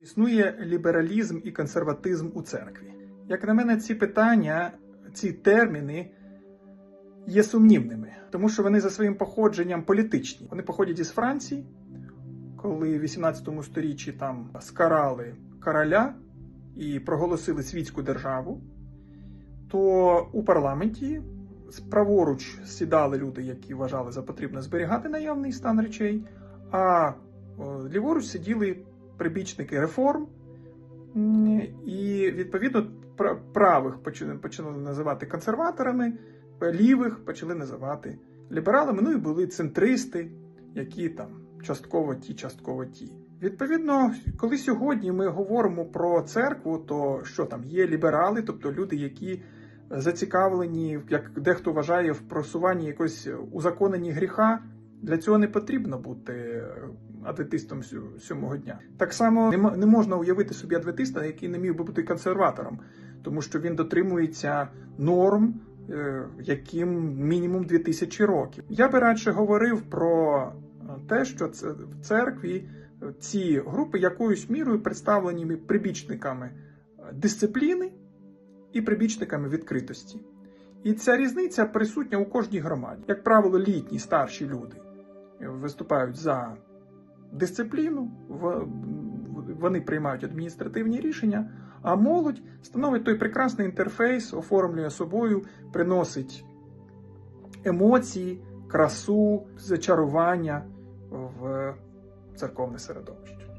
Існує лібералізм і консерватизм у церкві. Як на мене, ці питання, ці терміни є сумнівними, тому що вони за своїм походженням політичні. Вони походять із Франції, коли в 18 сторіччі там скарали короля і проголосили світську державу, то у парламенті праворуч сідали люди, які вважали за потрібно зберігати наявний стан речей, а ліворуч сиділи прибічники реформ, і відповідно правих почали, називати консерваторами, лівих почали називати лібералами. Ну і були центристи, які там частково ті, частково ті. Відповідно, коли сьогодні ми говоримо про церкву, то що там є ліберали, тобто люди, які зацікавлені, як дехто вважає, в просуванні якогось узаконення гріха. Для цього не потрібно бути адвентистом сьомого дня. Так само не, можна уявити собі адвентиста, який не міг би бути консерватором, тому що він дотримується норм, е, яким мінімум 2000 років. Я би радше говорив про е, те, що це в церкві е, ці групи якоюсь мірою представлені прибічниками дисципліни і прибічниками відкритості. І ця різниця присутня у кожній громаді. Як правило, літні старші люди виступають за дисципліну, вони приймають адміністративні рішення, а молодь становить той прекрасний інтерфейс, оформлює собою, приносить емоції, красу, зачарування в церковне середовище.